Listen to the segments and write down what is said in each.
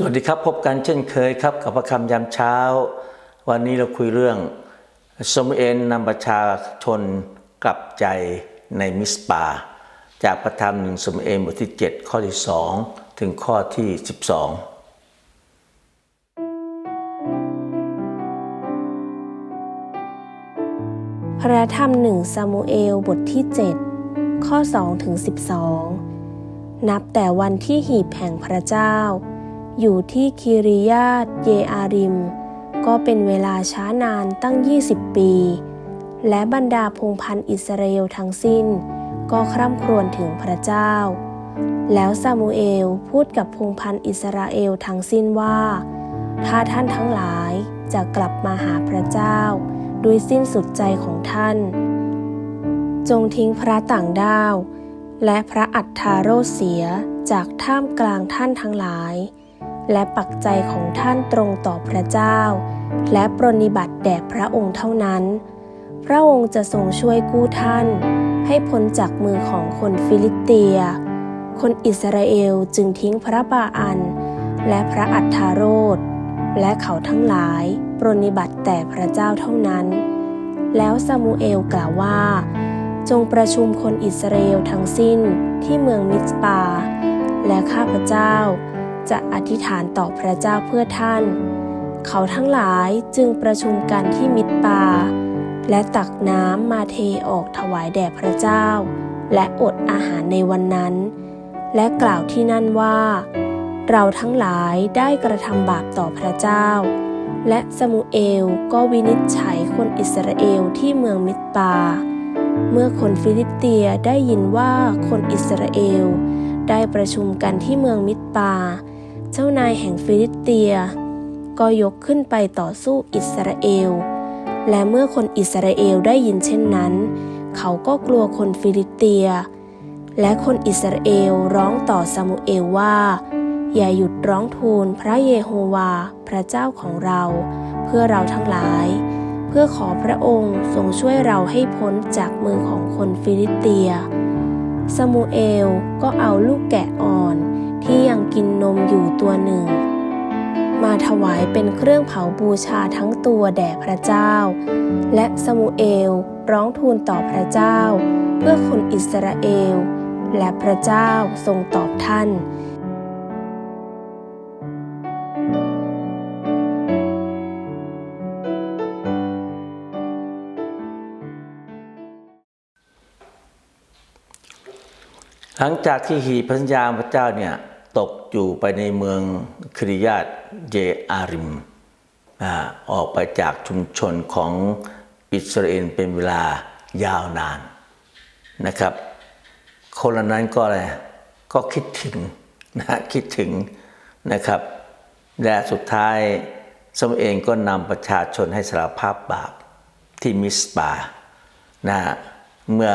สวัสดีครับพบกันเช่นเคยครับกับพระคำยามเช้า วันนี้เราคุยเรื่องสมเอ็นนำประชาชนกลับใจในมิสปา จากพระธรรมหนึ่งสมเอ็นบทที่ 7 ข้อที่ 2 ถึงข้อที่ 12พระธรรมหนึ่งซามูเอลบทที่ 7 ข้อ 2 ถึง 12 นับแต่วันที่หีบแห่งพระเจ้า อยู่ที่คิริยาตเยอาริม ก็เป็นเวลาช้านานตั้ง 20 ปี และบรรดาพงพันธ์อิสราเอลทั้งสิ้น ก็คร่ำครวญถึงพระเจ้า แล้วซามูเอลพูดกับพงพันธ์อิสราเอลทั้งสิ้นว่า ถ้าท่านทั้งหลายจะกลับมาหาพระเจ้า ด้วยสิ้นสุดใจของท่าน จงทิ้งพระต่างด้าว และพระอัฏฐารโรเสียจากท่ามกลางท่านทั้งหลาย และปักใจของท่านตรงต่อพระเจ้า และปรนิบัติแด่พระองค์เท่านั้น พระองค์จะทรงช่วยกู้ท่าน ให้พ้นจากมือของคนฟิลิสเตีย คนอิสราเอลจึงทิ้งพระบาอัน และพระอัฏฐารโรดและเขาทั้งหลาย ปรนนิบัติแต่พระเจ้าเท่านั้น แล้วซามูเอลกล่าวว่า จงประชุมคนอิสราเอลทั้งสิ้นที่เมืองมิสปา และข้าพเจ้า จะอธิษฐานต่อพระเจ้าเพื่อท่าน เขาทั้งหลายจึงประชุมกันที่มิสปา และตักน้ำมาเทออกถวายแด่พระเจ้า และอดอาหารในวันนั้น และกล่าวที่นั่นว่า เราทั้งหลายได้กระทำบาปต่อพระเจ้า และสมุเอลก็วินิจฉัยคนอิสราเอลที่เมืองมิสปาเมื่อคนฟิลิสเตียได้ยินว่าคนอิสราเอล ได้ประชุมกันที่เมืองมิสปา จ้านายแห่งฟิลิสเตีย ก็ยกขึ้นไปต่อสู้อิสราเอล และเมื่อคนอิสราเอลได้ยินเช่นนั้น เขาก็กลัวคนฟิลิสเตีย และคนอิสราเอลร้องต่อซามูเอลว่า อย่าหยุดร้องทูลพระเยโฮวาพระเจ้าของเรา เพื่อเราทั้งหลาย เพื่อขอพระองค์ทรงช่วยเราให้พ้นจากมือของคนฟิลิสเตียซามูเอลก็เอาลูกแกะอ่อนที่ยัง กินนมอยู่ตัวหนึ่ง มาถวายเป็นเครื่องเผาบูชาทั้งตัวแด่พระเจ้า และซามูเอลร้องทูลต่อพระเจ้า เพื่อคนอิสราเอล และพระเจ้าทรงตอบท่านหลังจากที่หีพันยาพระเจ้าเนี่ย ตกอยู่ไปในเมืองคริยาตเยอาริมออกไปจากชุมชนของอิสราเอลเป็นเวลายาวนานนะครับ คนเหล่านั้นก็อะไรก็คิดถึงนะคิดถึงนะครับ และสุดท้ายสมเองก็นำประชาชนให้สารภาพบาปที่มิสปานะเมื่อ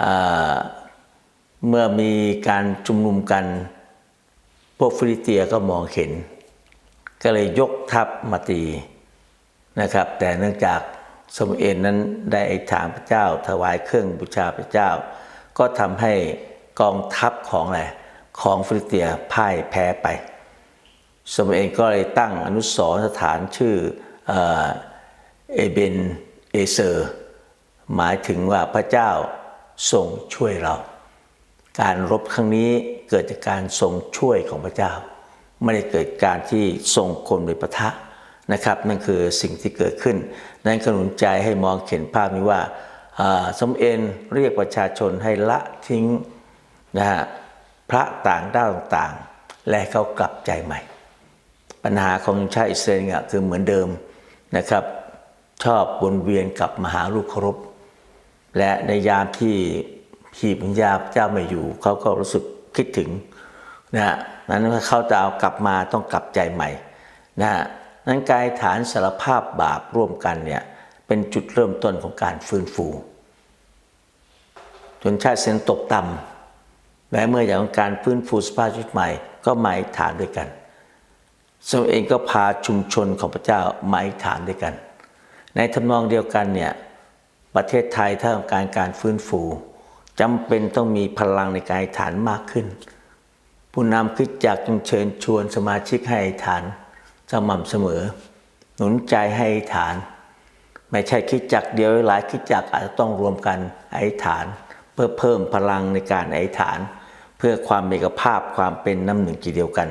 อเมื่อมีการชุมนุมกัน พวกฟิลิเตียก็มองเห็น ก็เลยยกทัพมาตีนะครับ แต่เนื่องจากสมเอ็นนั้นได้ไอ้ถามพระเจ้า ถวายเครื่องบูชาพระเจ้า ก็ทำให้กองทัพของอะไรของฟิลิเตียพ่ายแพ้ไป สมเอ็นก็เลยตั้งอนุสรณ์สถานชื่อเอเบนเอเซอร์ หมายถึงว่าพระเจ้าทรงช่วยเรา การรบครั้งนี้เกิดจากการทรงช่วยของพระเจ้า ไม่ได้เกิดการที่ทรงคนไปประทะนะครับนั่นคือสิ่งที่เกิดขึ้น นั้นขนุนใจให้มองเห็นภาพนี้ว่าสมเอ็นเรียกประชาชนให้ละทิ้งนะฮะพระต่างด้าวต่างๆ และเขากลับใจใหม่ ปัญหาของชาติอิสราเอลคือเหมือนเดิมนะครับ ชอบวนเวียนกลับมาหาลูกครพและในยามที่ หีบวิญญาเจ้าไม่อยู่ เขาก็รู้สึกคิดถึงนะฮะนั้นเขาจะเอากลับมาต้องกลับใจใหม่นะฮะนั้นกายฐานสารภาพบาปร่วมกันเนี่ยเป็นจุดเริ่มต้นของการฟื้นฟูจนชาติเซนตกต่ำและเมื่ออย่างการฟื้นฟูสภาพชีวิตใหม่ ก็หมายฐานด้วยกันทรงเองก็พาชุมชนของพระเจ้าหมายฐานด้วยกัน ในทำนองเดียวกันเนี่ยประเทศไทยถ้าต้องการการฟื้นฟู จำเป็นต้องมีพลังในการฐานมากขึ้น ผู้นำคิดจักจงเชิญชวนสมาชิกให้อธิษฐานสม่ำเสมอ หนุนใจให้อธิษฐาน ไม่ใช่คิดจักเดียวหลายคิดจักอาจจะต้องรวมกันอธิษฐาน เพื่อเพิ่มพลังในการอธิฐาน เพื่อความเอกภาพความเป็นน้ำหนึ่งใจเดียวกัน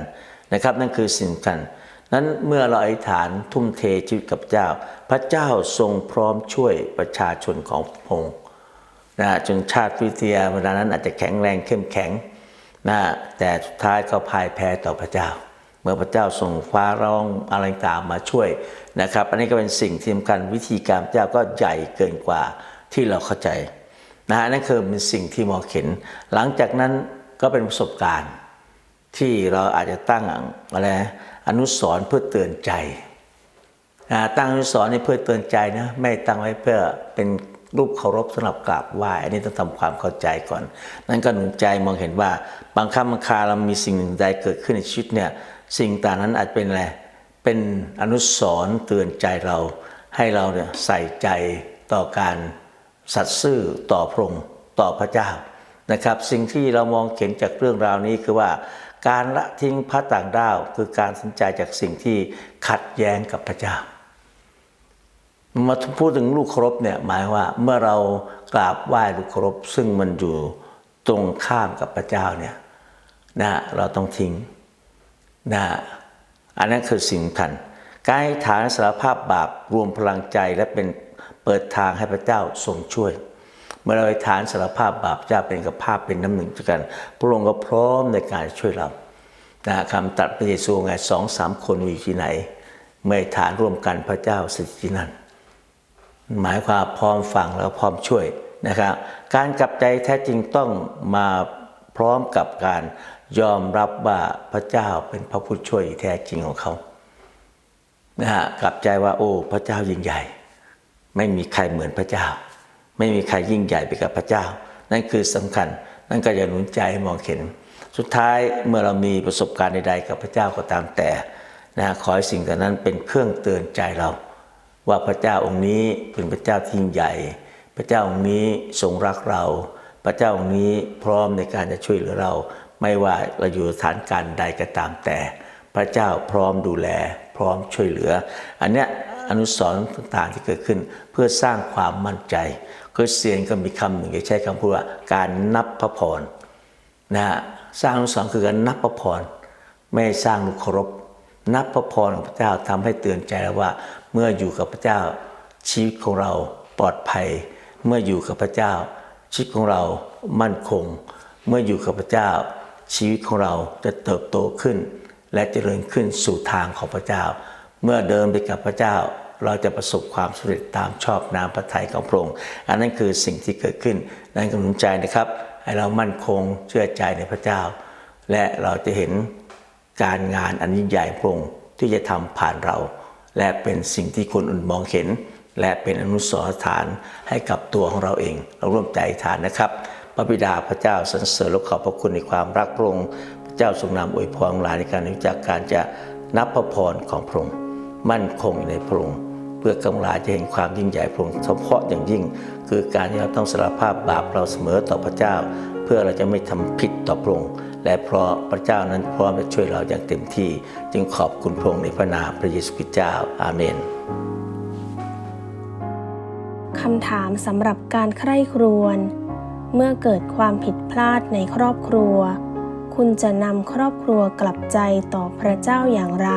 นะครับ นั่นคือสิ่งสำคัญนั้นเมื่อเราอธิษฐานทุ่มเทชีวิตกับเจ้า พระเจ้าทรงพร้อมช่วยประชาชนของพระองค์ นะจนชาติวิทยาเวลานั้นอาจจะแข็งแรงเข้มแข็งนะแต่สุดท้ายก็พ่ายแพ้ต่อพระเจ้า เมื่อพระเจ้าส่งฟ้าร้องอะไรต่างมาช่วยนะครับ อันนี้ก็เป็นสิ่งที่สำคัญวิธีการพระเจ้าก็ใหญ่เกินกว่าที่เราเข้าใจนะนั่นคือเป็นสิ่งที่มอเห็น หลังจากนั้นก็เป็นประสบการณ์ ที่เราอาจจะตั้งอะไรนะอนุสรณ์เพื่อเตือนใจตั้งอนุสรณ์นี่เพื่อเตือนใจนะไม่ตั้งไว้เพื่อเป็น รูปเคารพสำหรับกราบไหว้อันนี้ต้องทำความเข้าใจก่อน นั่นก็หนุนใจมองเห็นว่าบางครั้งบางคราเรามีสิ่งหนึ่งใดเกิดขึ้นในชีวิตเนี่ยสิ่งต่างนั้นอาจเป็นอะไรเป็นอนุสรณ์เตือนใจเราให้เราเนี่ยใส่ใจต่อการสัตย์ซื่อต่อพระองค์ต่อพระเจ้านะครับ สิ่งที่เรามองเห็นจากเรื่องราวนี้คือว่าการละทิ้งพระต่างด้าวคือการสนใจจากสิ่งที่ขัดแย้งกับพระเจ้า มาพูดถึงลูกเคารพเนี่ยหมายว่าเมื่อเรากราบไหว้ลูกเคารพซึ่งมันอยู่ตรงข้ามกับพระเจ้าเนี่ยนะเราต้องทิ้งนะอันนั้นคือสิ่งสำคัญการให้ฐานสารภาพบาปรวมพลังใจและเป็นเปิดทางให้พระเจ้าทรงช่วย เมื่อเราให้ฐานสารภาพบาปเจ้าเป็นกับภาพเป็นน้ำหนึ่งด้วยกัน พระองค์ก็พร้อมในการช่วยเรานะคำตัดพระเยซูไงสองสามคนอยู่ที่ไหน เมื่อฐานร่วมกันพระเจ้าสิที่นั่น หมายความพร้อมฟังแล้วพร้อมช่วยนะครับการกลับใจแท้จริงต้องมาพร้อมกับการยอมรับว่าพระเจ้าเป็นพระผู้ช่วยแท้จริงของเขานะฮะกลับใจว่าโอ้พระเจ้ายิ่งใหญ่ ไม่มีใครเหมือนพระเจ้า ไม่มีใครยิ่งใหญ่ไปกับพระเจ้า นั่นคือสำคัญ นั่นก็จะหนุนใจให้มองเห็น สุดท้ายเมื่อเรามีประสบการณ์ใดๆกับพระเจ้าก็ตามแต่นะขอให้สิ่งเหล่านั้นเป็นเครื่องเตือนใจเรา ว่าพระเจ้าองค์นี้เป็นพระเจ้าที่ยิ่งใหญ่ พระเจ้าองค์นี้ทรงรักเรา พระเจ้าองค์นี้พร้อมในการจะช่วยเหลือเรา ไม่ว่าเราอยู่สถานการณ์ใดก็ตามแต่ พระเจ้าพร้อมดูแล พร้อมช่วยเหลือ อันเนี้ยอนุสรณ์ต่างๆที่เกิดขึ้นเพื่อสร้างความมั่นใจคริสเตียนก็มีคำหนึ่งที่ใช้คำพูดว่าการนับพระพรนะฮะสร้างอนุสรณ์คือการนับพระพรไม่สร้างลูกเคารพ นับพระพรของพระเจ้าทำให้เตือนใจเราว่า เมื่ออยู่กับพระเจ้าชีวิตของเราปลอดภัย เมื่ออยู่กับพระเจ้า ชีวิตของเรามั่นคง เมื่ออยู่กับพระเจ้า ชีวิตของเราจะเติบโตขึ้น และเจริญขึ้นสู่ทางของพระเจ้า เมื่อเดินไปกับพระเจ้าเราจะประสบความสำเร็จตามชอบน้ำพระทัยของพระองค์อันนั้นคือสิ่งที่เกิดขึ้นนั่นกำลังใจนะครับ ให้เรามั่นคงเชื่อใจในพระเจ้า และเราจะเห็น การงานอันยิ่งใหญ่พระองค์ที่จะทำผ่านเรา และเป็นสิ่งที่คนอื่นมองเห็น และเป็นอนุสรณ์ฐานให้กับตัวของเราเอง เราร่วมใจฐานนะครับ พระบิดาพระเจ้าสรรเสริญและขอบพระคุณในความรักพระองค์พระเจ้าทรงนำอวยพรหลายในการรู้จักการจะนับพระพรของพระองค์มั่นคงในพระองค์เพื่อกำลาจะเห็นความยิ่งใหญ่พระองค์เฉพาะอย่างยิ่ง คือการที่เราต้องสารภาพบาปเราเสมอต่อพระเจ้า เพื่อเราจะไม่ทำผิดต่อพระองค์ และเพราะพระเจ้านั้นพร้อมจะช่วยเราอย่างเต็มที่ จึงขอบคุณพระองค์ในพระนามพระเยซูคริสต์เจ้าอาเมนคำถามสำหรับการใคร่ครวญเมื่อเกิดความผิดพลาดในครอบครัว คุณจะนำครอบครัวกลับใจต่อพระเจ้าอย่างไร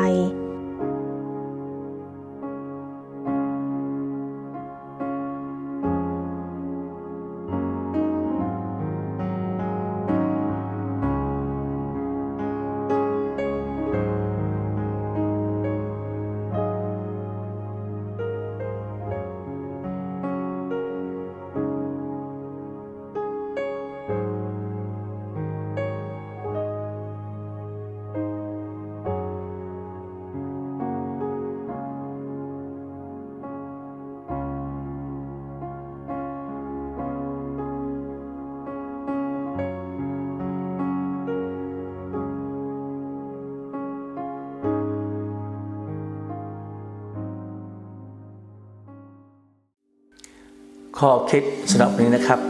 ข้อคิดสำหรับนี้นะครับ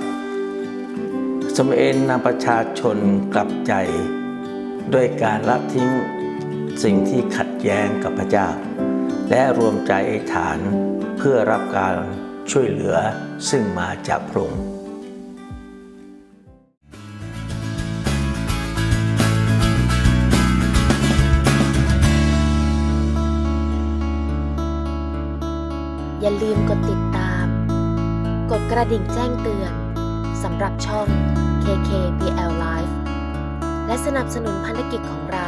สมเอนนำประชาชนกลับใจ ด้วยการละทิ้งสิ่งที่ขัดแย้งกับพระเจ้า และรวมใจอธิษฐานเพื่อรับการช่วยเหลือซึ่งมาจากพระองค์อย่าลืมกดติดตาม กดกระดิ่งแจ้งเตือนสำหรับช่อง KKBL Live และสนับสนุนภารกิจของเรา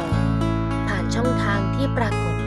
ผ่านช่องทางที่ปรากฏ